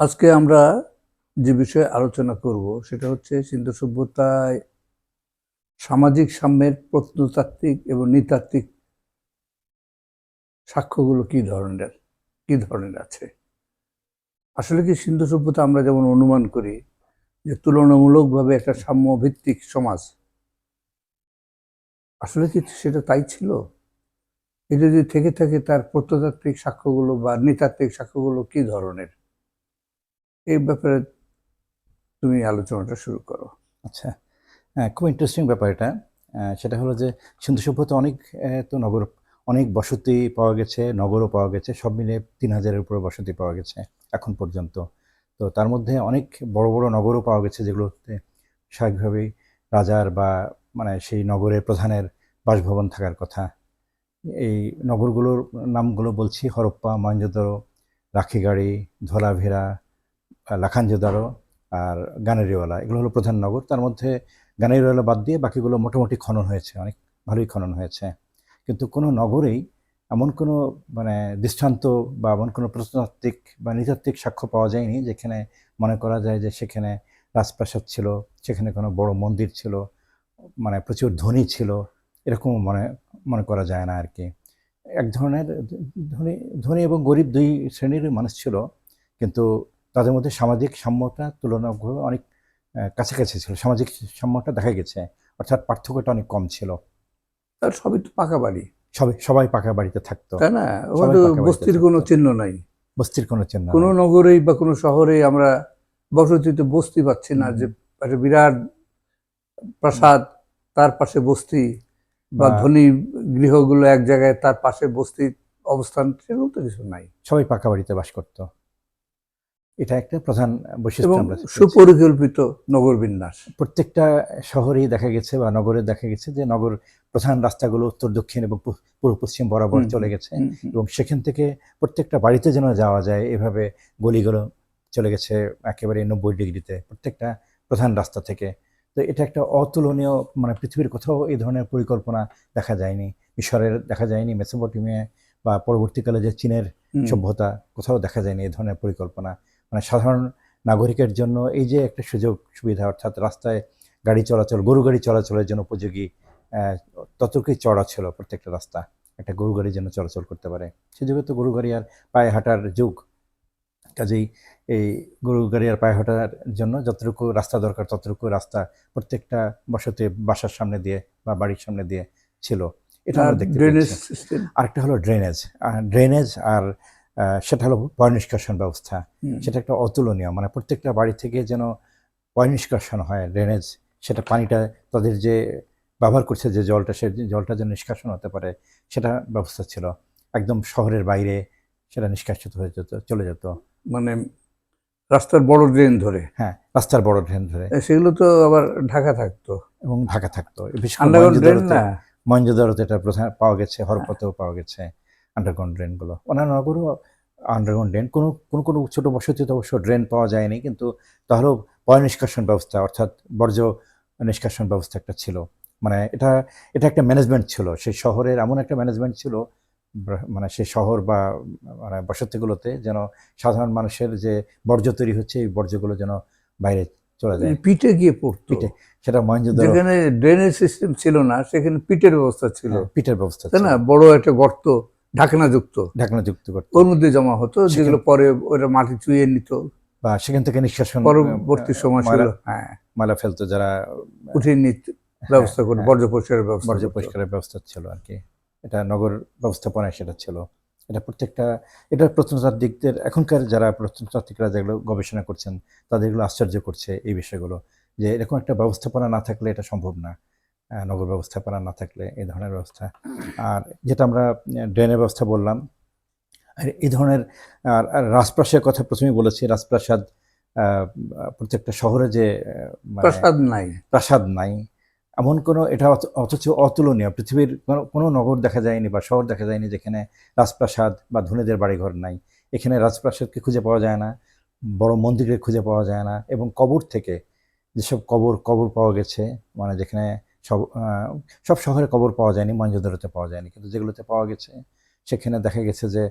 আজকে আমরা যে বিষয়ে আলোচনা করব সেটা হচ্ছে সিন্ধু সভ্যতায় সামাজিক সাম্যের প্রত্নতাত্ত্বিক এবং নৃতাত্ত্বিক সাক্ষ্যগুলো কি ধরনের কি ধরনের আছে? আসলে কি সিন্ধু সভ্যতা আমরা যেমন অনুমান করি যে তুলনামূলকভাবে একটা সাম্য ভিত্তিক সমাজ? আসলে কি সেটা তাই ছিল? এটা যদি থেকে থাকে তার প্রত্নতাত্ত্বিক সাক্ষ্যগুলো বা নৃতাত্ত্বিক সাক্ষ্যগুলো কি ধরনের? এই ব্যাপারে তুমি আলোচনাটা শুরু করো। আচ্ছা খুব ইন্টারেস্টিং ব্যাপার এটা। সেটা হলো যে সিন্ধু সভ্যতা অনেক তো নগর, অনেক বসতি পাওয়া গেছে, নগরও পাওয়া গেছে, সব মিলে তিন হাজারের উপরে বসতি পাওয়া গেছে এখন পর্যন্ত। তো তার মধ্যে অনেক বড় বড় নগরও পাওয়া গেছে যেগুলোতে স্বাভাবিকভাবেই রাজার বা মানে সেই নগরের প্রধানের বাসভবন থাকার কথা। এই নগরগুলোর নামগুলো বলছি, হরপ্পা মহেঞ্জোদারো রাখিগাড়ি, ধোলাভেরা লাখানজোদারো আর গানেরিওয়ালা, এগুলো হলো প্রধান নগর। তার মধ্যে গানেরিওয়ালা বাদ দিয়ে বাকিগুলো মোটামুটি খনন হয়েছে, অনেক ভালোই খনন হয়েছে। কিন্তু কোনো নগরেই এমন কোনো মানে দৃষ্টান্ত বা এমন কোনো প্রত্নতাত্ত্বিক বা নৃতাত্ত্বিক সাক্ষ্য পাওয়া যায়নি যেখানে মনে করা যায় যে সেখানে রাজপ্রাসাদ ছিল, সেখানে কোনো বড় মন্দির ছিল মানে প্রচুর ধনী ছিল, এরকম মনে মনে করা যায় না আর কি এক ধরনের ধনী ধনী এবং গরিব দুই শ্রেণির মানুষ ছিল, কিন্তু তাদের মধ্যে সামাজিক সাম্যতা তুলনামূলক অনেক কাছাকাছি ছিল। সামাজিক সাম্যটা দেখা গেছে। অর্থাৎ পার্থক্যটা অনেক কম ছিল। তার সবই তো পাকা বাড়ি। সবাই সবাই পাকা বাড়িতে থাকতো। তাই না? বস্তির। কোনো চিহ্ন নাই। বস্তির কোনো চিহ্ন কোনো। নগরেই বা কোনো শহরেই আমরা বসতিতে বস্তি পাচ্ছি না যে একটা বিরাট প্রাসাদ তার পাশে বস্তি বা বা- ধনী গৃহগুলো এক জায়গায় তার পাশে বস্তি অবস্থান সেরকম তো কিছু নাই। সবাই পাকা বাড়িতে বাস করত। এটা একটা প্রধান বৈশিষ্ট্য আমরা সুপরিকল্পিত নগর বিন্যাস। প্রত্যেকটা শহরেই দেখা গেছে বা নগরে দেখা গেছে যে নগর প্রধান রাস্তাগুলো উত্তর দক্ষিণ এবং পূর্ব পশ্চিম বরাবর চলে গেছে। এবং সেখান থেকে প্রত্যেকটা বাড়িতে যেন যাওয়া যায় এভাবে গলিগুলো চলে গেছে একেবারে নব্বই ডিগ্রিতে প্রত্যেকটা প্রধান রাস্তা থেকে। তো এটা একটা অতুলনীয় মানে পৃথিবীর কোথাও এই ধরনের পরিকল্পনা দেখা যায়নি। মিশরের দেখা যায়নি মেসোপটেমিয়া বা পরবর্তীকালে যে চীনের সভ্যতা কোথাও দেখা যায়নি এই ধরনের পরিকল্পনা। মানে সাধারণ নাগরিকের জন্য এই যে একটা সুযোগ সুবিধা অর্থাৎ রাস্তায় গাড়ি চলাচল গরু গাড়ি চলাচলের জন্য উপযোগী ততটুকুই চড়া ছিল প্রত্যেকটা রাস্তা একটা গরু গাড়ি যেন চলাচল করতে পারে। সে যুগে তো গরু গাড়ি আর পায়ে হাঁটার যুগ। কাজেই এই গরু গাড়ি আর পায়ে হাঁটার জন্য যতটুকু রাস্তা দরকার ততটুকু রাস্তা প্রত্যেকটা বসতে বাসার সামনে দিয়ে বা বাড়ির সামনে দিয়ে ছিল। এটা আমরা দেখতে ড্রেনেজ আরেকটা হলো ড্রেনেজ ড্রেনেজ আর সেটা হলো পয় নিষ্কাশন ব্যবস্থা। সেটা একটা অতুলনীয় মানে প্রত্যেকটা বাড়ি থেকে যেন পয় নিষ্কাশন হয় ড্রেনেজ সেটা পানিটা তাদের যে ব্যবহার করছে যে জলটা সে জলটা যেন নিষ্কাশন হতে পারে সেটা ব্যবস্থা ছিল। একদম শহরের বাইরে সেটা নিষ্কাশিত হয়ে যেত চলে যেত। মানে রাস্তার বড় ড্রেন ধরে। হ্যাঁ রাস্তার বড় ড্রেন ধরে। সেগুলো তো আবার ঢাকা থাকতো। এবং ঢাকা থাকতো। মহেঞ্জোদারোতে এটা প্রধান পাওয়া গেছে হরপথেও পাওয়া গেছে। আন্ডারগ্রাউন্ড ড্রেনগুলো অন্যান্য নগরও আন্ডারগ্রাউন্ড ড্রেন কোনো কোনো কোনো ছোটো বসতিতে অবশ্য ড্রেন পাওয়া যায়নি কিন্তু তাহলেও পয় নিষ্কাশন ব্যবস্থা অর্থাৎ বর্জ্য নিষ্কাশন ব্যবস্থা একটা ছিল। মানে এটা এটা একটা ম্যানেজমেন্ট ছিল। সেই শহরের এমন একটা ম্যানেজমেন্ট ছিল মানে সেই শহর বা মানে বসতিগুলোতে যেন সাধারণ মানুষের যে বর্জ্য তৈরি হচ্ছে এই বর্জ্যগুলো যেন বাইরে চলে যায়। পিঠে গিয়ে পড়তো। পিঠে সেটা মহেন্দ্র যেখানে ড্রেনেজ সিস্টেম ছিল না সেখানে পিটের ব্যবস্থা ছিল। হ্যাঁ, পিঠের ব্যবস্থা তাই না? বড় একটা গর্ত ঢাকনা যুক্ত ঢাকনা যুক্ত করতো। ওর মধ্যে জমা হতো যেগুলো পরে ওরা মাটি চুইয়ে নিত। বা সেখান থেকে নিষ্কাশন পরবর্তী সময় ছিল হ্যাঁ। ময়লা ফেলতো যারা উঠিয়ে নিত ব্যবস্থা করে হ্যাঁ, বর্জ্য পরিষ্কারের ব্যবস্থা বর্জ্য পরিষ্কারের ব্যবস্থা ছিল আর কি। এটা নগর ব্যবস্থাপনায় সেটা ছিল। এটা প্রত্যেকটা এটা প্রত্নতাত্ত্বিকদের এখনকার যারা প্রত্নতাত্ত্বিকরা যেগুলো গবেষণা করছেন তাদের এগুলো আশ্চর্য করছে এই বিষয়গুলো। যে এরকম একটা ব্যবস্থাপনা না থাকলে এটা সম্ভব না। নগর ব্যবস্থাপনা না থাকলে এই ধরনের ব্যবস্থা। আর যেটা আমরা ড্রেনের ব্যবস্থা বললাম আর এই ধরনের আর রাজপ্রাসাদের কথা প্রথমেই বলেছি রাজপ্রাসাদ প্রত্যেকটা শহরে যে মানে প্রাসাদ নাই। প্রাসাদ নাই এমন কোনো এটা অথচ অতুলনীয়। পৃথিবীর কোনো- কোনো নগর দেখা যায়নি বা শহর দেখা যায়নি যেখানে রাজপ্রাসাদ বা ধনীদের বাড়িঘর নাই। এখানে রাজপ্রাসাদকে খুঁজে পাওয়া যায় না বড় মন্দিরে খুঁজে পাওয়া যায় না এবং কবর থেকে যেসব কবর কবর পাওয়া গেছে মানে যেখানে সব সব শহরে কবর পাওয়া যায়নি মঞ্জুদারতে পাওয়া যায়নি, কিন্তু যেগুলোতে পাওয়া গেছে, সেখানে দেখা গেছে যে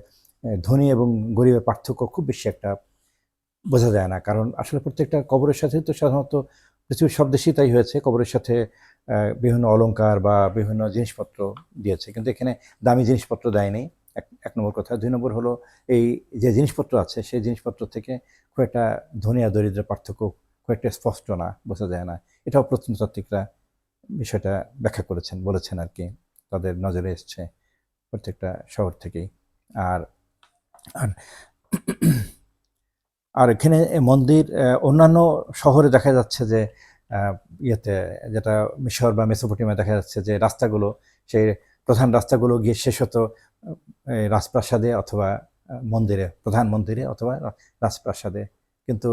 ধনী এবং গরিবের পার্থক্য খুব বেশি একটা বোঝা যায় না। কারণ আসলে প্রত্যেকটা কবরের সাথে তো সাধারণত পৃথিবীর সব দেশেই তাই হয়েছে, কবরের সাথে বিভিন্ন অলংকার বা বিভিন্ন জিনিসপত্র দিয়েছে, কিন্তু এখানে দামি জিনিসপত্র দেয়নি। এক এক নম্বর কথা। দুই নম্বর হলো, এই যে জিনিসপত্র আছে, সেই জিনিসপত্র থেকে খুব একটা ধনী আর দরিদ্রের পার্থক্য খুব একটা স্পষ্ট না, বোঝা যায় না। এটাও প্রত্নতাত্ত্বিকরা বিষয়টা ব্যাখ্যা করেছেন, বলেছেন আর কি। তাদের নজরে এসছে প্রত্যেকটা শহর থেকেই। আর আর এখানে মন্দির অন্যান্য শহরে দেখা যাচ্ছে যে ইয়েতে যেটা মিশর বা মেসোপটেমিয়া দেখা যাচ্ছে যে রাস্তাগুলো, সেই প্রধান রাস্তাগুলো গিয়ে শেষ হতো রাজপ্রাসাদে অথবা মন্দিরে, প্রধান মন্দিরে অথবা রাজপ্রাসাদে। কিন্তু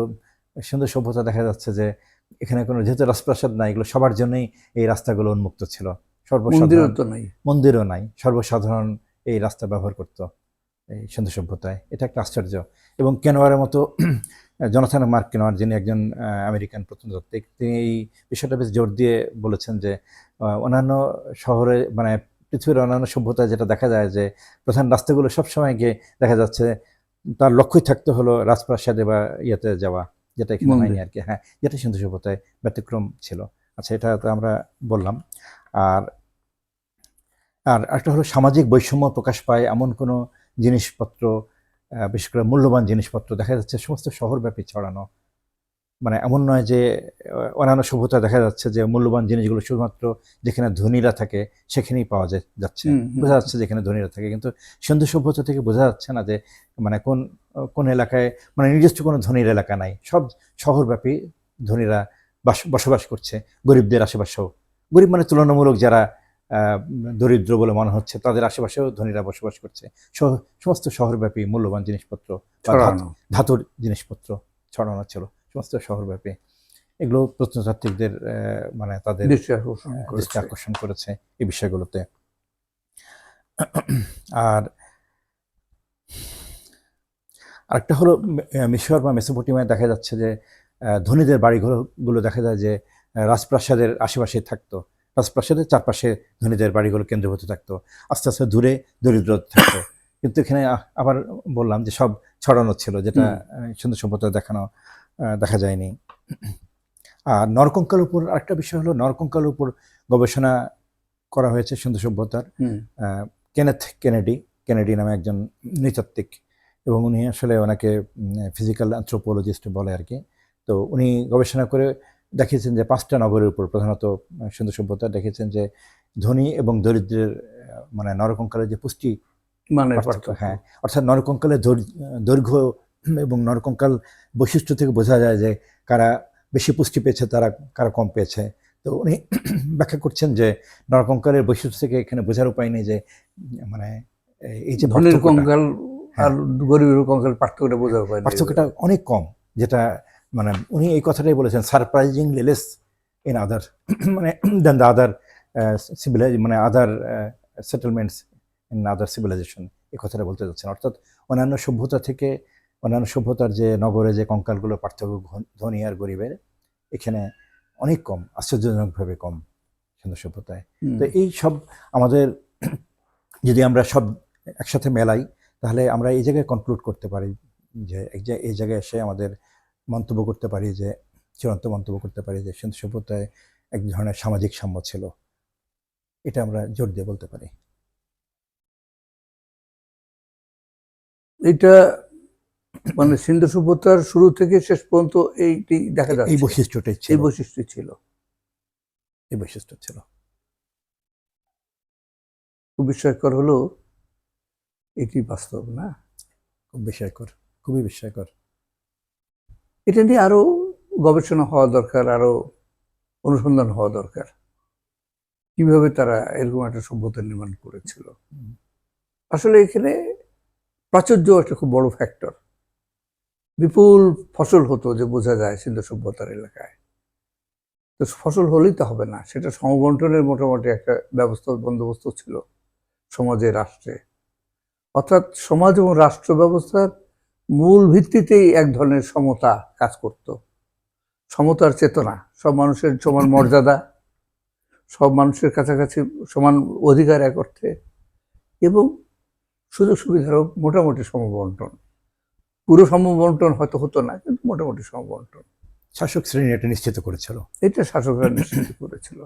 সুন্দর সভ্যতা দেখা যাচ্ছে যে এখানে কোনো যেহেতু রাজপ্রাসাদ নাই এগুলো সবার জন্যই এই রাস্তাগুলো উন্মুক্ত ছিল। মন্দিরও সর্বসাধারণ তো নাই। মন্দিরও নাই। সর্বসাধারণ এই রাস্তা ব্যবহার করত এই সিন্ধু সভ্যতায়। এটা একটা আশ্চর্য। এবং কেনোয়ারের মতো জনথান মার্ক কেনোয়ার যিনি একজন আমেরিকান প্রত্নতাত্ত্বিক তিনি এই বিষয়টা বেশ জোর দিয়ে বলেছেন যে অন্যান্য শহরে মানে পৃথিবীর অন্যান্য সভ্যতায় যেটা দেখা যায় যে প্রধান রাস্তাগুলো সবসময় গিয়ে দেখা যাচ্ছে তার লক্ষ্যই থাকতে হলো রাজপ্রাসাদে বা ইয়েতে যাওয়া। যেটা এখানে। হয়নি আর কি হ্যাঁ যেটা সিন্ধু সভ্যতায় ব্যতিক্রম ছিল। আচ্ছা এটা তো আমরা বললাম। আর আর একটা হলো সামাজিক বৈষম্য প্রকাশ পায় এমন কোনো জিনিসপত্র বিশেষ করে মূল্যবান জিনিসপত্র দেখা যাচ্ছে সমস্ত শহরব্যাপী ছড়ানো। মানে এমন নয় যে অন্যান্য সভ্যতা দেখা যাচ্ছে যে মূল্যবান জিনিসগুলো শুধুমাত্র যেখানে ধনীরা থাকে সেখানেই পাওয়া যায় যাচ্ছে। বোঝা যাচ্ছে যেখানে ধনীরা থাকে। কিন্তু সিন্ধু সভ্যতা থেকে বোঝা যাচ্ছে না যে মানে কোন কোন এলাকায় মানে নির্দিষ্ট কোনো ধনীর এলাকা নাই। সব শহরব্যাপী ধনীরা বাস বসবাস করছে গরিবদের আশেপাশেও। গরিব মানে তুলনামূলক যারা দরিদ্র বলে মনে হচ্ছে তাদের আশেপাশেও ধনীরা বসবাস করছে। সমস্ত শহরব্যাপী মূল্যবান জিনিসপত্র ধাতুর জিনিসপত্র ছড়ানো ছিল। সমস্ত শহরব্যাপী। এগুলো প্রত্নতাত্ত্বিকদের মানে তাদের দৃষ্টি আকর্ষণ করেছে। এই বিষয়গুলোতে। আর আরেকটা হলো মিশর বা মেসোপটেমিয়ায় দেখা যাচ্ছে যে ধনীদের বাড়িগুলো গুলো দেখা যায় যে রাজপ্রাসাদের আশেপাশে থাকতো। রাজপ্রাসাদের চারপাশে ধনীদের বাড়িগুলো কেন্দ্রভূত থাকতো। আস্তে আস্তে দূরে দরিদ্র থাকতো। কিন্তু এখানে আবার বললাম যে সব ছড়ানো ছিল যেটা সুন্দর সভ্যতা দেখানো দেখা যায়নি। আর নরকঙ্কাল উপর আরেকটা বিষয় হলো নরকঙ্কাল উপর গবেষণা করা হয়েছে সুন্দর সভ্যতার। কেনেথ কেনেডি কেনেডি নামে একজন নৃতাত্ত্বিক এবং উনি আসলে ওনাকে ফিজিক্যাল অ্যান্থ্রোপোলজিস্ট বলে আর কি। তো উনি গবেষণা করে দেখিয়েছেন যে পাঁচটা নগরের উপর প্রধানত সুন্দর সভ্যতা দেখেছেন যে ধনী এবং দরিদ্রের মানে নরকঙ্কালের যে পুষ্টি মানে হ্যাঁ অর্থাৎ নরকঙ্কালের দৈর্ঘ্য এবং নরকঙ্কাল বৈশিষ্ট্য থেকে বোঝা যায় যে কারা বেশি পুষ্টি পেয়েছে তারা কারা কম পেয়েছে। তো উনি ব্যাখ্যা করছেন যে নরকঙ্কালের বৈশিষ্ট্য থেকে এখানে বোঝার উপায় নেই যে মানে এই যে ধনীর কঙ্কাল আর হ্যাঁ। গরিবের কঙ্কাল পার্থক্যটা বোঝার উপায় পার্থক্যটা অনেক কম যেটা মানে উনি এই কথাটাই বলেছেন সারপ্রাইজিং লেস ইন আদার মানে দেন দ্য আদার সিভিলাইজ মানে other settlements in other civilization এই কথাটা বলতে চাচ্ছেন অর্থাৎ অন্যান্য সভ্যতা থেকে অন্যান্য সভ্যতার যে নগরে যে কঙ্কালগুলো পার্থক্য ধনী আর গরিবের এখানে অনেক কম আশ্চর্যজনকভাবে কম সুন্দর সভ্যতায়। তো এই সব আমাদের যদি আমরা সব একসাথে মেলাই তাহলে আমরা এই জায়গায় কনক্লুড করতে পারি যে এক এই জায়গায় এসে আমাদের মন্তব্য করতে পারি যে চূড়ান্ত মন্তব্য করতে পারি যে সিন্ধু সভ্যতায় এক ধরনের সামাজিক সাম্য ছিল। এটা আমরা জোর দিয়ে বলতে পারি। এটা মানে সিন্ধু সভ্যতার শুরু থেকে শেষ পর্যন্ত এইটি দেখা যাচ্ছে। এই বৈশিষ্ট্যটাই এই বৈশিষ্ট্য ছিল। এই বৈশিষ্ট্য ছিল। খুব বিস্ময়কর হলো এটি বাস্তব না? খুব বিস্ময়কর খুবই বিস্ময়কর। এটা নিয়ে আরও গবেষণা হওয়া দরকার আরও অনুসন্ধান হওয়া দরকার। কীভাবে তারা এরকম একটা সভ্যতা নির্মাণ করেছিল। আসলে এখানে প্রাচুর্য একটা খুব বড় ফ্যাক্টর বিপুল ফসল হতো যে বোঝা যায় সিন্ধু সভ্যতার এলাকায়। তো ফসল হলেই তো হবে না, সেটা সমবন্টনের মোটামুটি একটা ব্যবস্থা বন্দোবস্ত ছিল সমাজে, রাষ্ট্রে। অর্থাৎ সমাজ এবং রাষ্ট্র ব্যবস্থার মূল ভিত্তিতেই এক ধরনের সমতা কাজ করত। সমতার চেতনা, সব মানুষের সমান মর্যাদা, সব মানুষের কাছাকাছি সমান অধিকার এক অর্থে এবং সুযোগ সুবিধারও মোটামুটি সমবন্টন। পুরো সমবন্টন হয়তো হতো না কিন্তু মোটামুটি সমবন্টন। শাসক শ্রেণি এটা নিশ্চিত করেছিল। এটা শাসকরা নিশ্চিত করেছিল।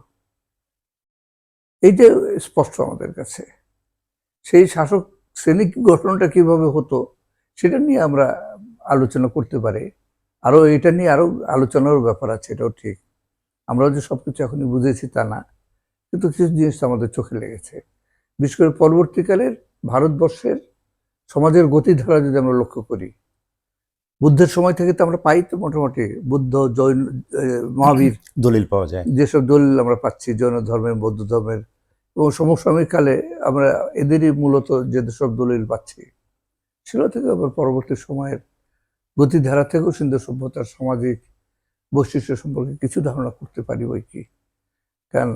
এইটা স্পষ্ট আমাদের কাছে। সেই শাসক শ্রেণি গঠনটা কীভাবে হতো সেটা নিয়ে আমরা আলোচনা করতে পারি। আরও এটা নিয়ে আরও আলোচনারও ব্যাপার আছে এটাও ঠিক। আমরাও যে সবকিছু এখনই বুঝেছি তা না কিন্তু কিছু জিনিস আমাদের চোখে লেগেছে। বিশেষ করে পরবর্তীকালের ভারতবর্ষের সমাজের গতিধারা যদি আমরা লক্ষ্য করি বুদ্ধের সময় থেকে তো আমরা পাই তো মোটামুটি। বুদ্ধ জৈন মহাবীর দলিল পাওয়া যায়। যেসব দলিল আমরা পাচ্ছি জৈন ধর্মের বৌদ্ধ ধর্মের এবং সমসাময়িক কালে আমরা এদেরই মূলত যে সব দলিল পাচ্ছি সেগুলো থেকে আবার পরবর্তী সময়ের গতিধারা থেকেও সিন্ধু সভ্যতার সামাজিক বৈশিষ্ট্য সম্পর্কে কিছু ধারণা করতে পারি বই কি। কারণ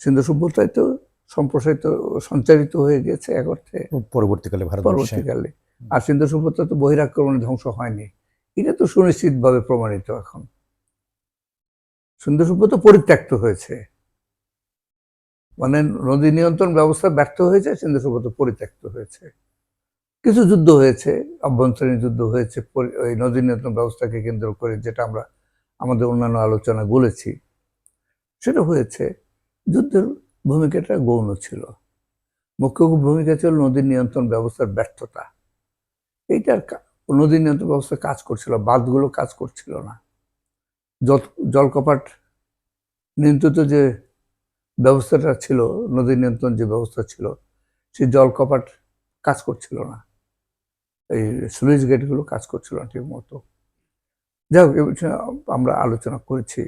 সিন্ধু সভ্যতায় তো সম্প্রসারিত সঞ্চারিত হয়ে গেছে এক অর্থে। পরবর্তীকালে পরবর্তীকালে। আর সিন্ধু সভ্যতা তো বহিরাক্রমণে ধ্বংস হয়নি। এটা তো সুনিশ্চিতভাবে প্রমাণিত এখন। সিন্ধু সভ্যতা পরিত্যক্ত হয়েছে। মানে নদী নিয়ন্ত্রণ ব্যবস্থা ব্যর্থ হয়েছে সিন্ধু সভ্যতা পরিত্যক্ত হয়েছে। কিছু যুদ্ধ হয়েছে অভ্যন্তরীণ যুদ্ধ হয়েছে ওই নদী নিয়ন্ত্রণ ব্যবস্থাকে কেন্দ্র করে যেটা আমরা আমাদের অন্যান্য আলোচনা বলেছি। সেটা হয়েছে, যুদ্ধের ভূমিকাটা গৌণ ছিল। মুখ্য ভূমিকা ছিল নদী নিয়ন্ত্রণ ব্যবস্থার ব্যর্থতা। এইটার নদী নিয়ন্ত্রণ ব্যবস্থা কাজ করছিল, বাঁধগুলো কাজ করছিল না। জল জলকপাট নিয়ন্ত্রিত যে ব্যবস্থাটা ছিল, নদী নিয়ন্ত্রণ যে ব্যবস্থা ছিল সেই জলকপাট কাজ করছিল না। এই স্লুইস গেটগুলো কাজ করছিল না ঠিক মতো। যাই হোক আমরা আলোচনা করেছি।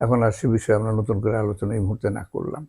এখন আর সে বিষয়ে আমরা নতুন করে আলোচনা এই মুহূর্তে না করলাম।